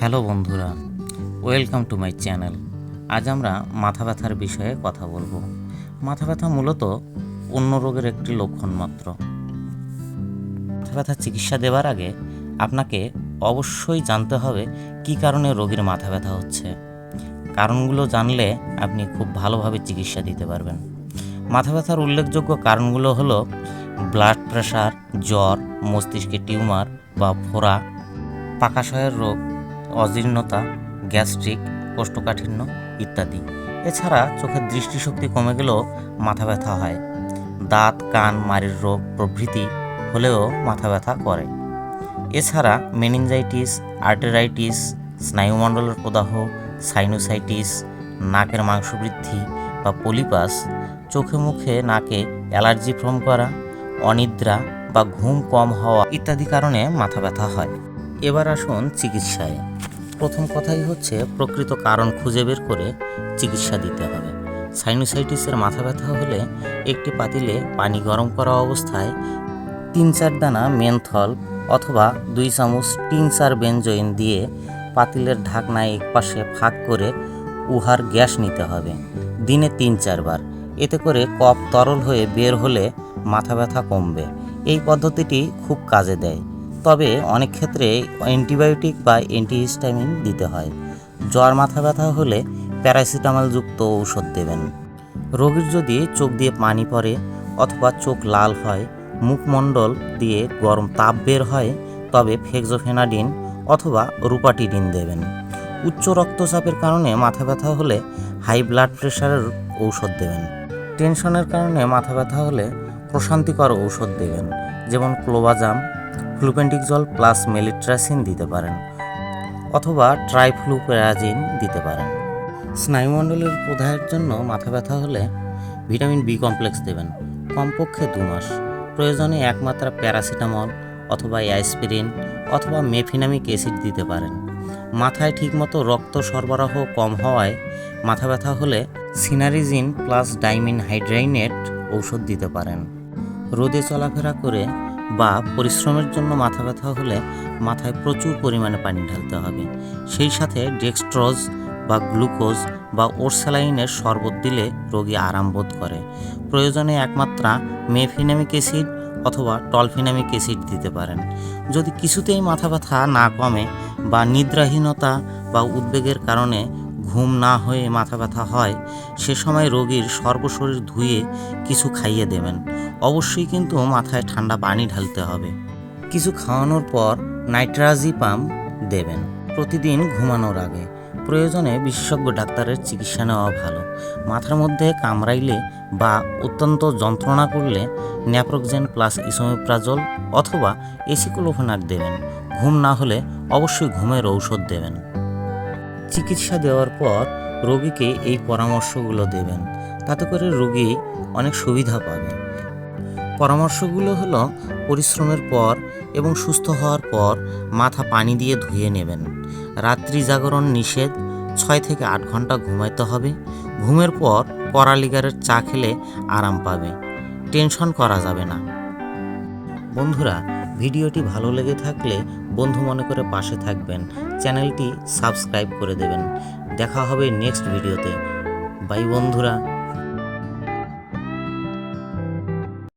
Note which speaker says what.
Speaker 1: Hello বন্ধুরা, welcome to my channel. আজ আমরা মাথা ব্যথার বিষয়ে কথা বলব। মাথা ব্যথা মূলত অন্য রোগের একটি লক্ষণ মাত্র। মাথা ব্যথার চিকিৎসা দেওয়ার আগে আপনাকে অবশ্যই জানতে হবে কী কারণে রোগীর মাথা ব্যথা হচ্ছে। কারণগুলো জানলে আপনি খুব ভালোভাবে চিকিৎসা দিতে পারবেন। মাথা ব্যথার উল্লেখযোগ্য কারণগুলো হলো ব্লাড প্রেশার জ্বর, মস্তিষ্কে টিউমার বা ফোড়া, পাকাশয়ের রোগ অজীর্ণতা, গ্যাস্ট্রিক, কোষ্ঠকাঠিন্য ইত্যাদি। এছাড়া চোখের দৃষ্টিশক্তি কমে গেলেও মাথা ব্যথা হয়। দাঁত, কান, মাড়ির রোগ প্রভৃতি হলেও মাথা ব্যথা করে। এছাড়া মেনিনজাইটিস, আর্টেরাইটিস, স্নায়ুমণ্ডলের প্রদাহ, সাইনোসাইটিস, নাকের মাংসবৃদ্ধি বা পলিপাস, চোখে মুখে নাকে অ্যালার্জি ফর্ম করা, অনিদ্রা বা ঘুম কম হওয়া ইত্যাদি কারণে মাথা ব্যথা হয়। এবার আসুন চিকিৎসায়। প্রথম কথাই হচ্ছে, প্রকৃত কারণ খুঁজে বের করে চিকিৎসা দিতে হবে। সাইনোসাইটিসের মাথা ব্যথা হলে একটি পাতিলে পানি গরম করা অবস্থায় তিন চার দানা মেনথল অথবা দুই চামচ টিনসার বেনজোইন দিয়ে পাতিলের ঢাকনায় একপাশে ফাঁক করে উহার গ্যাস নিতে হবে, দিনে তিন চারবার। এতে করে কফ তরল হয়ে বের হলে মাথা ব্যথা কমবে। এই পদ্ধতিটি খুব কাজে দেয়। তবে অনেক ক্ষেত্রে অ্যান্টিবায়োটিক বা অ্যান্টিহিস্টামিন দিতে হয়। জ্বর, মাথা ব্যথা হলে প্যারাসিটামলযুক্ত ঔষধ দেবেন। রোগীর যদি চোখ দিয়ে পানি পড়ে অথবা চোখ লাল হয়, মুখমণ্ডল দিয়ে গরম তাপ বের হয়, তবে ফেক্সোফেনাডিন অথবা রুপাটিডিন দেবেন। উচ্চ রক্তচাপের কারণে মাথা ব্যথা হলে হাই ব্লাড প্রেশারের ঔষধ দেবেন। টেনশনের কারণে মাথা ব্যথা হলে প্রশান্তিকর ঔষধ দেবেন, যেমন ক্লোবাজাম ফ্লুপেন্টিকজল প্লাস মেলিট্রাসিন দিতে পারেন, অথবা ট্রাইফ্লুপেরাজিন দিতে পারেন। স্নায়ুমণ্ডলের প্রদাহের জন্য মাথা ব্যথা হলে ভিটামিন বি কমপ্লেক্স দেবেন। কমপক্ষে দু মাস। প্রয়োজনে একমাত্রা প্যারাসিটামল অথবা অ্যাসপিরিন অথবা মেফিনামিক অ্যাসিড দিতে পারেন। মাথায় ঠিকমতো রক্ত সরবরাহ কম হওয়ায় মাথা ব্যথা হলে সিনারিজিন প্লাস ডাইমিন হাইড্রাইনেট ঔষধ দিতে পারেন। রোদে চলাফেরা করে বা পরিশ্রমের জন্য মাথা ব্যথা হলে মাথায় প্রচুর পরিমাণে পানি ঢালতে হবে। সেই সাথে ডেক্সট্রোজ বা গ্লুকোজ বা ওরস্যালাইনের শরবত দিলে রোগী আরাম বোধ করে। প্রয়োজনে একমাত্রা মেফিনামিক অ্যাসিড অথবা টলফিনামিক অ্যাসিড দিতে পারেন। যদি কিছুতেই মাথা ব্যথা না কমে বা নিদ্রাহীনতা বা উদ্বেগের কারণে ঘুম না হয়ে মাথা ব্যথা হয়, সে সময় রোগীর সর্বশরীর ধুয়ে কিছু খাইয়ে দেবেন। অবশ্যই কিন্তু মাথায় ঠান্ডা পানি ঢালতে হবে। কিছু খাওয়ানোর পর নাইট্রাজিপাম দেবেন। প্রতিদিন ঘুমানোর আগে। প্রয়োজনে বিশেষজ্ঞ ডাক্তারের চিকিৎসা নেওয়া ভালো। মাথার মধ্যে কামড়াইলে বা অত্যন্ত যন্ত্রণা করলে ন্যাপ্রোকজেন প্লাস ইসোমিপ্রাজল অথবা এসিক্লোফেনাক দেবেন। ঘুম না হলে অবশ্যই ঘুমের ঔষধ দেবেন। চিকিৎসা দেওয়ার পর রোগীকে এই পরামর্শগুলো দেবেন। তাতে করে রোগী অনেক সুবিধা পাবে। পরামর্শগুলো হলো পরিশ্রমের পর এবং সুস্থ হওয়ার পর মাথা পানি দিয়ে ধুয়ে নেবেন। রাত্রি জাগরণ নিষেধ, ছয় থেকে আট ঘণ্টা ঘুমাইতে হবে। ঘুমের পর পরালিগারের চা খেলে আরাম পাবে। টেনশন করা যাবে না। বন্ধুরা ভিডিওটি ভালো লেগে থাকলে বন্ধু মনে করে পাশে থাকবেন। চ্যানেলটি সাবস্ক্রাইব করে দেবেন। দেখা হবে নেক্সট ভিডিওতে। বাই বন্ধুরা।